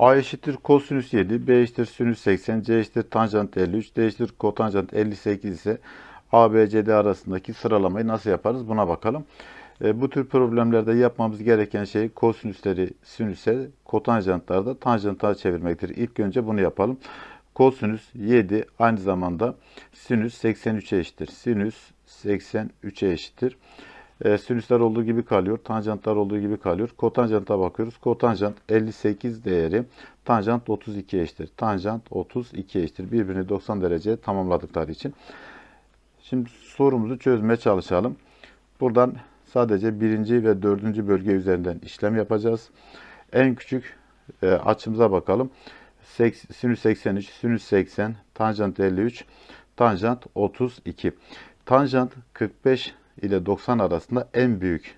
A eşittir kosinüs 7, B eşittir sinüs 80, C eşittir tanjant 53, D eşittir kotanjant 58 ise A, B, C, D arasındaki sıralamayı nasıl yaparız buna bakalım. E, bu tür problemlerde yapmamız gereken şey kosinüsleri sinüse, kotanjantları da tanjanta çevirmektir. İlk önce bunu yapalım. Kosinüs 7 aynı zamanda sinüs 83'e eşittir. Sinüs 83'e eşittir. E, sinüsler olduğu gibi kalıyor. Tanjantlar olduğu gibi kalıyor. Kotanjanta bakıyoruz. Kotanjant 58 değeri tanjant 32 eşittir. Tanjant 32 eşittir. Birbirini 90 derece tamamladıkları için. Şimdi sorumuzu çözmeye çalışalım. Buradan sadece birinci ve dördüncü bölge üzerinden işlem yapacağız. En küçük e, açımıza bakalım. Sinüs 83, sinüs 80, tanjant 53, tanjant 32. Tanjant 45 ile 90 arasında en büyük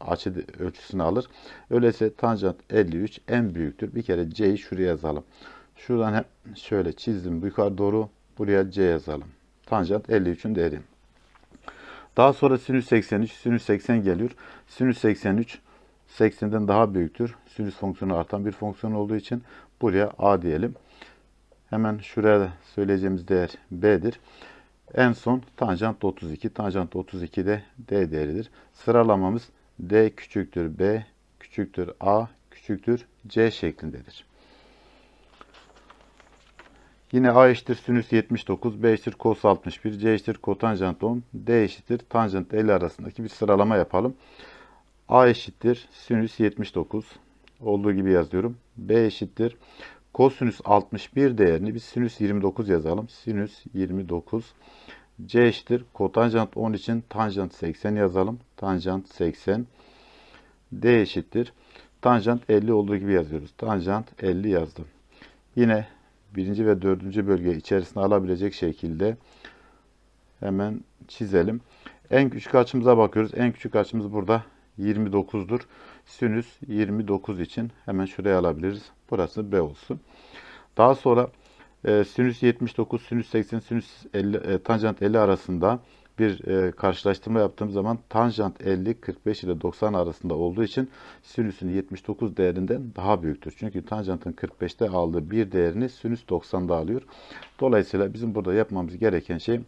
açı ölçüsünü alır. Öyleyse tanjant 53 en büyüktür. Bir kere C'yi şuraya yazalım. Şuradan hep şöyle çizdim yukarı doğru buraya C yazalım. Tanjant 53'ün değeri. Daha sonra sinüs 83, sinüs 80 geliyor. Sinüs 83 80'den daha büyüktür. Sinüs fonksiyonu artan bir fonksiyon olduğu için buraya A diyelim. Hemen şuraya söyleyeceğimiz değer B'dir. En son tanjant 32. Tanjant 32 de D değeridir. Sıralamamız D küçüktür B küçüktür A küçüktür C şeklindedir. Yine A eşittir sinüs 79, B eşittir kos 61, C eşittir kotanjant 10, D eşittir tanjant 50 arasındaki bir sıralama yapalım. A eşittir sinüs 79 olduğu gibi yazıyorum. B eşittir kosinüs 61 değerini biz sinüs 29 yazalım. Sinüs 29. C eşittir kotanjant 10 için tanjant 80 yazalım. Tanjant 80. D eşittir. Tanjant 50 olduğu gibi yazıyoruz. Tanjant 50 yazdım. Yine birinci ve dördüncü bölge içerisine alabilecek şekilde hemen çizelim. En küçük açımıza bakıyoruz. En küçük açımız burada 29'dur. Sinüs 29 için hemen şuraya alabiliriz. Burası B olsun. Daha sonra e, sinüs 79, sinüs 80, sinüs 50, e, tanjant 50 arasında bir e, karşılaştırma yaptığım zaman tanjant 50 45 ile 90 arasında olduğu için sinüsün 79 değerinden daha büyüktür. Çünkü tanjantın 45'te aldığı bir değerini sinüs 90'da alıyor. Dolayısıyla bizim burada yapmamız gereken şey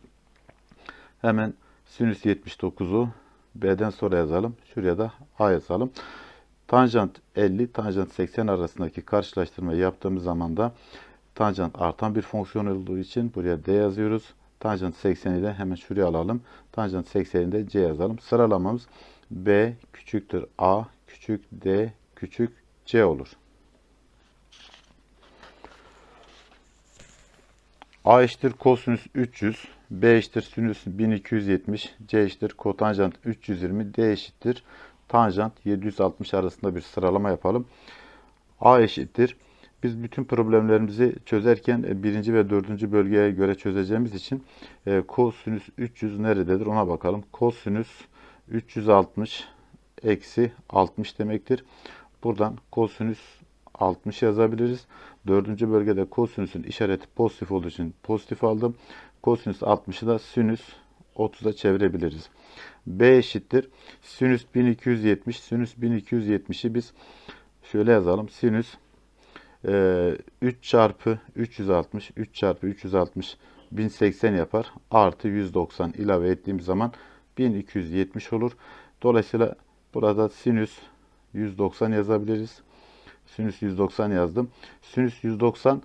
hemen sinüs 79'u B'den sonra yazalım. Şuraya da A yazalım. Tanjant 50, tanjant 80 arasındaki karşılaştırmayı yaptığımız zaman da tanjant artan bir fonksiyon olduğu için buraya D yazıyoruz. Tanjant 80'i de hemen şuraya alalım. Tanjant 80'i de C yazalım. Sıralamamız B küçüktür A küçük D küçük C olur. A eşittir kosinüs 300, B eşittir sinüs 1270, C eşittir kotanjant 320, D eşittir tanjant 760 arasında bir sıralama yapalım. A eşittir. Biz bütün problemlerimizi çözerken e, birinci ve dördüncü bölgeye göre çözeceğimiz için e, kosinüs 300 nerededir ona bakalım. Kosinüs 360 eksi 60 demektir. Buradan kosinüs 60 yazabiliriz. Dördüncü bölgede kosinüsün işareti pozitif olduğu için pozitif aldım. Kosinüs 60'ı da sinüs 30'a çevirebiliriz. B eşittir. Sinüs 1270. Sinüs 1270'i biz şöyle yazalım. Sinüs e, 3 çarpı 360 3 çarpı 360 1080 yapar. Artı 190 ilave ettiğimiz zaman 1270 olur. Dolayısıyla burada sinüs 190 yazabiliriz. Sinüs 190 yazdım. Sinüs 190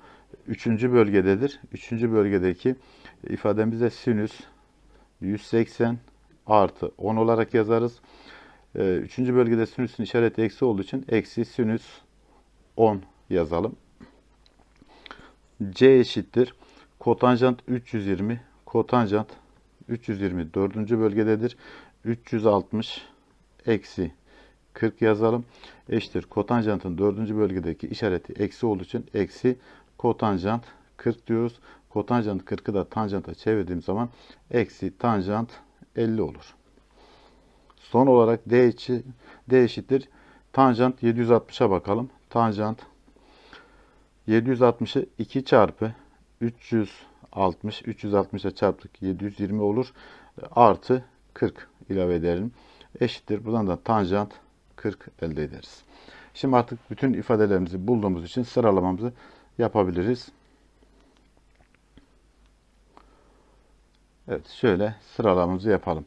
üçüncü bölgededir. Üçüncü bölgedeki ifademizde sinüs 180 artı 10 olarak yazarız. Ee, üçüncü bölgede sinüsün işareti eksi olduğu için eksi sinüs 10 yazalım. C eşittir. Kotanjant 320. Kotanjant 320 dördüncü bölgededir. 360 eksi 40 yazalım. Eşittir. Kotanjantın dördüncü bölgedeki işareti eksi olduğu için eksi kotanjant 40 diyoruz. Kotanjant 40'ı da tanjanta çevirdiğim zaman eksi tanjant 50 olur. Son olarak D, içi, D eşittir. Tanjant 760'a bakalım. Tanjant 760'ı 2 çarpı 360, 360'a çarptık 720 olur. Artı 40 ilave edelim. Eşittir. Buradan da tanjant 40 elde ederiz. Şimdi artık bütün ifadelerimizi bulduğumuz için sıralamamızı yapabiliriz. Evet şöyle sıralamamızı yapalım.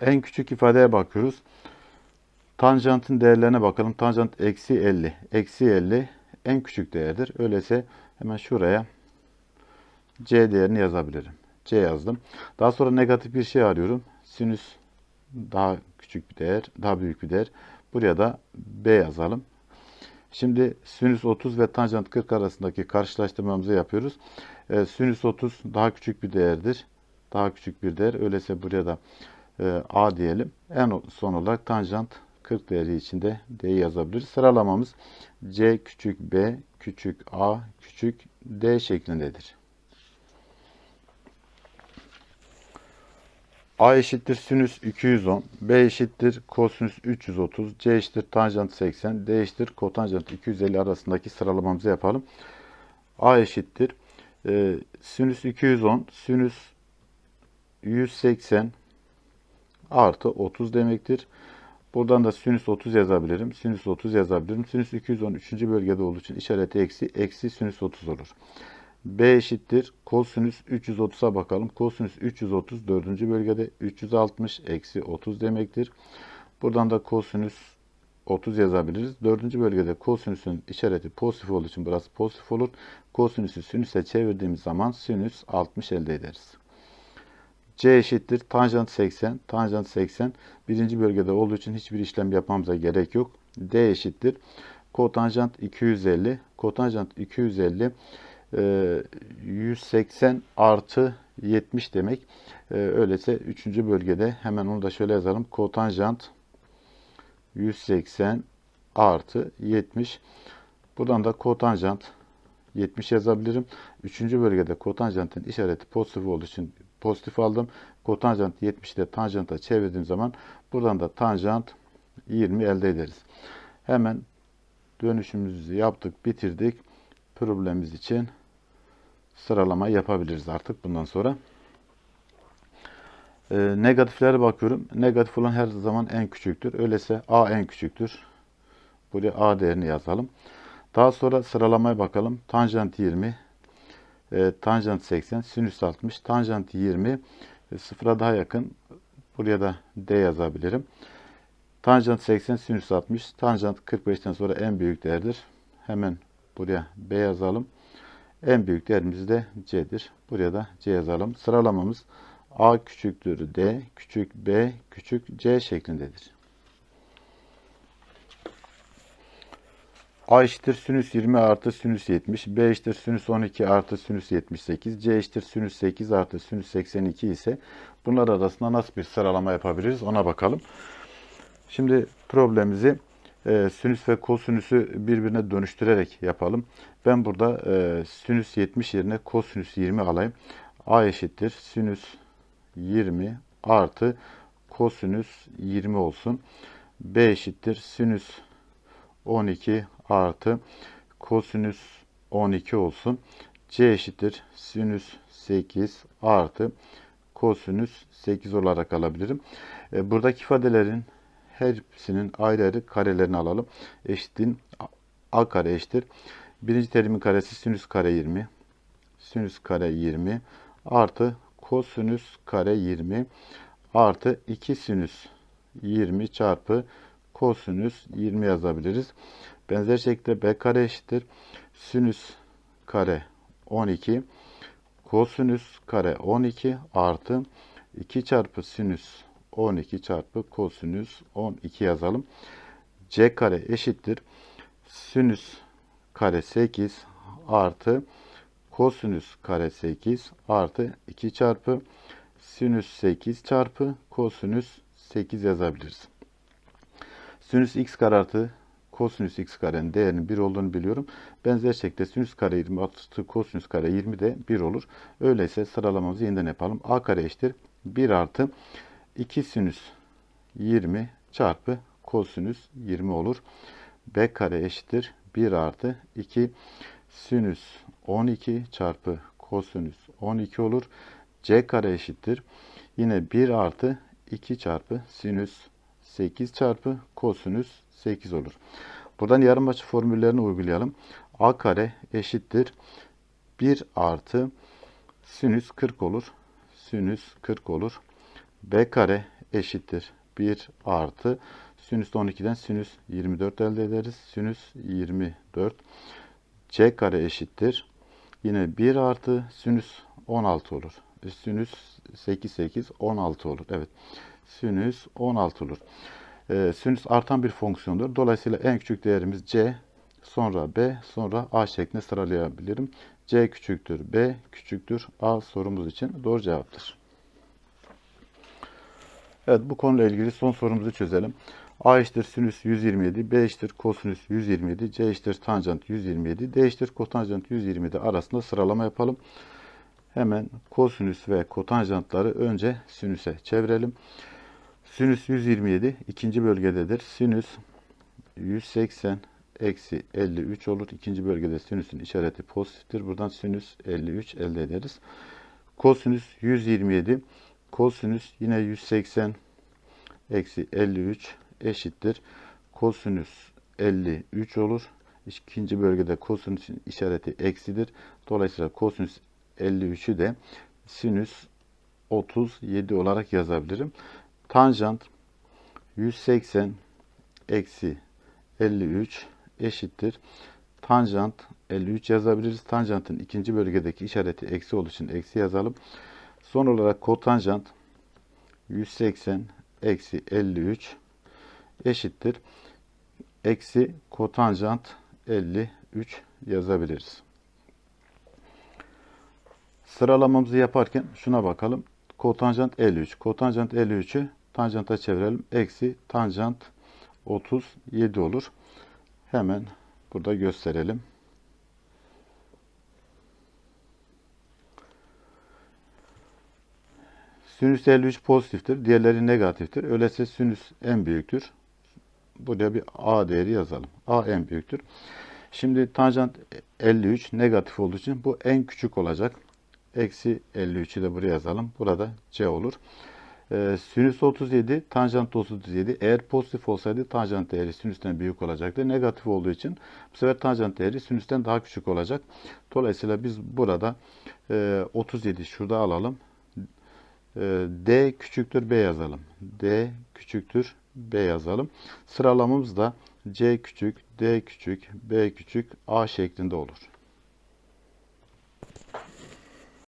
En küçük ifadeye bakıyoruz. Tanjantın değerlerine bakalım. Tanjant eksi 50. Eksi 50 en küçük değerdir. Öyleyse hemen şuraya C değerini yazabilirim. C yazdım. Daha sonra negatif bir şey arıyorum. Sinüs daha küçük bir değer, daha büyük bir değer. Buraya da B yazalım. Şimdi sinüs 30 ve tanjant 40 arasındaki karşılaştırmamızı yapıyoruz. Ee, sinüs 30 daha küçük bir değerdir. Daha küçük bir değer. Öyleyse buraya da e, A diyelim. En son olarak tanjant 40 değeri içinde D'yi yazabiliriz. Sıralamamız C küçük B küçük A küçük D şeklindedir. A eşittir sinüs 210, B eşittir kosinüs 330, C eşittir tanjant 80, D eşittir kotanjant 250 arasındaki sıralamamızı yapalım. A eşittir e, sinüs 210, sinüs 180 artı 30 demektir. Buradan da sinüs 30 yazabilirim. Sinüs 30 yazabilirim. Sinüs 210 3. bölgede olduğu için işareti eksi. Eksi sinüs 30 olur. B eşittir. Kosinüs 330'a bakalım. Kosinüs 330 4. bölgede 360 eksi 30 demektir. Buradan da kosinüs 30 yazabiliriz. 4. bölgede kosinüsün işareti pozitif olduğu için burası pozitif olur. Kosinüsü sinüse çevirdiğimiz zaman sinüs 60 elde ederiz. C eşittir tanjant 80. Tanjant 80 birinci bölgede olduğu için hiçbir işlem yapmamıza gerek yok. D eşittir kotanjant 250. Kotanjant 250 180 artı 70 demek. E, öyleyse 3. bölgede hemen onu da şöyle yazalım. Kotanjant 180 artı 70. Buradan da kotanjant 70 yazabilirim. Üçüncü bölgede kotanjantın işareti pozitif olduğu için pozitif aldım. Kotanjant 70'i de tanjanta çevirdiğim zaman buradan da tanjant 20 elde ederiz. Hemen dönüşümüzü yaptık, bitirdik. Problemimiz için sıralama yapabiliriz artık bundan sonra. E, negatiflere bakıyorum. Negatif olan her zaman en küçüktür. Öyleyse A en küçüktür. Buraya A değerini yazalım. Daha sonra sıralamaya bakalım. Tanjant 20, e, tanjant 80, sinüs 60, tanjant 20, e, sıfıra daha yakın. Buraya da D yazabilirim. Tanjant 80, sinüs 60, tanjant 45'ten sonra en büyük değerdir. Hemen buraya B yazalım. En büyük değerimiz de C'dir. Buraya da C yazalım. Sıralamamız A küçüktür D, küçük B, küçük C şeklindedir. A eşittir sinüs 20 artı sinüs 70. B eşittir sinüs 12 artı sinüs 78. C eşittir sinüs 8 artı sinüs 82 ise bunlar arasında nasıl bir sıralama yapabiliriz ona bakalım. Şimdi problemimizi e, sinüs ve kosinüsü birbirine dönüştürerek yapalım. Ben burada e, sinüs 70 yerine kosinüs 20 alayım. A eşittir sinüs 20 artı kosinüs 20 olsun. B eşittir sinüs 12 artı kosinüs 12 olsun. C eşittir sinüs 8 artı kosinüs 8 olarak alabilirim. E, buradaki ifadelerin hepsinin ayrı ayrı karelerini alalım. Eşitliğin a kare eşittir. Birinci terimin karesi sinüs kare 20. Sinüs kare 20 artı kosinüs kare 20 artı 2 sinüs 20 çarpı kosinüs 20 yazabiliriz. Benzer şekilde b kare eşittir. Sinüs kare 12 kosinüs kare 12 artı 2 çarpı sinüs 12 çarpı kosinüs 12 yazalım. c kare eşittir. Sinüs kare 8 artı kosinüs kare 8 artı 2 çarpı sinüs 8 çarpı kosinüs 8 yazabiliriz. Sinüs x kare artı kosinüs x karenin değerinin 1 olduğunu biliyorum. Benzer şekilde sinüs kare 20 artı kosinüs kare 20 de 1 olur. Öyleyse sıralamamızı yeniden yapalım. a kare eşittir 1 artı 2 sinüs 20 çarpı kosinüs 20 olur. b kare eşittir 1 artı 2 sinüs 12 çarpı kosinüs 12 olur. c kare eşittir. Yine 1 artı 2 çarpı sinüs 8 çarpı kosinüs 8 olur. Buradan yarım açı formüllerini uygulayalım. A kare eşittir 1 artı sinüs 40 olur. Sinüs 40 olur. B kare eşittir 1 artı sinüs 12'den sinüs 24 elde ederiz. Sinüs 24. C kare eşittir. Yine 1 artı sinüs 16 olur. E, Sinüs 8 8 16 olur. Evet. Sinüs 16 olur. E, sinüs artan bir fonksiyondur. Dolayısıyla en küçük değerimiz C, sonra B, sonra A şeklinde sıralayabilirim. C küçüktür, B küçüktür, A sorumuz için doğru cevaptır. Evet bu konuyla ilgili son sorumuzu çözelim. A eşittir sinüs 127, B eşittir kosinüs 127, C eşittir tanjant 127, D eşittir kotanjant 127 arasında sıralama yapalım. Hemen kosinüs ve kotanjantları önce sinüse çevirelim. Sinüs 127 ikinci bölgededir. Sinüs 180 eksi 53 olur. İkinci bölgede sinüsün işareti pozitiftir. Buradan sinüs 53 elde ederiz. Kosinüs 127 kosinüs yine 180 eksi 53 eşittir. Kosinüs 53 olur. İkinci bölgede kosinüsün işareti eksidir. Dolayısıyla kosinüs 53'ü de sinüs 37 olarak yazabilirim. Tanjant 180 eksi 53 eşittir. Tanjant 53 yazabiliriz. Tanjantın ikinci bölgedeki işareti eksi olduğu için eksi yazalım. Son olarak kotanjant 180 eksi 53 eşittir. Eksi kotanjant 53 yazabiliriz. Sıralamamızı yaparken şuna bakalım. Kotanjant 53. Kotanjant 53'ü tanjanta çevirelim. Eksi tanjant 37 olur. Hemen burada gösterelim. Sinüs 53 pozitiftir. Diğerleri negatiftir. Öyleyse sinüs en büyüktür. Buraya bir A değeri yazalım. A en büyüktür. Şimdi tanjant 53 negatif olduğu için bu en küçük olacak. Eksi 53'ü de buraya yazalım. Burada C olur. Ee, sinüs 37, tanjant 37. Eğer pozitif olsaydı tanjant değeri sinüsten büyük olacaktı. Negatif olduğu için bu sefer tanjant değeri sinüsten daha küçük olacak. Dolayısıyla biz burada e, 37 şurada alalım. E, D küçüktür B yazalım. D küçüktür B yazalım. Sıralamamız da C küçük, D küçük, B küçük, A şeklinde olur.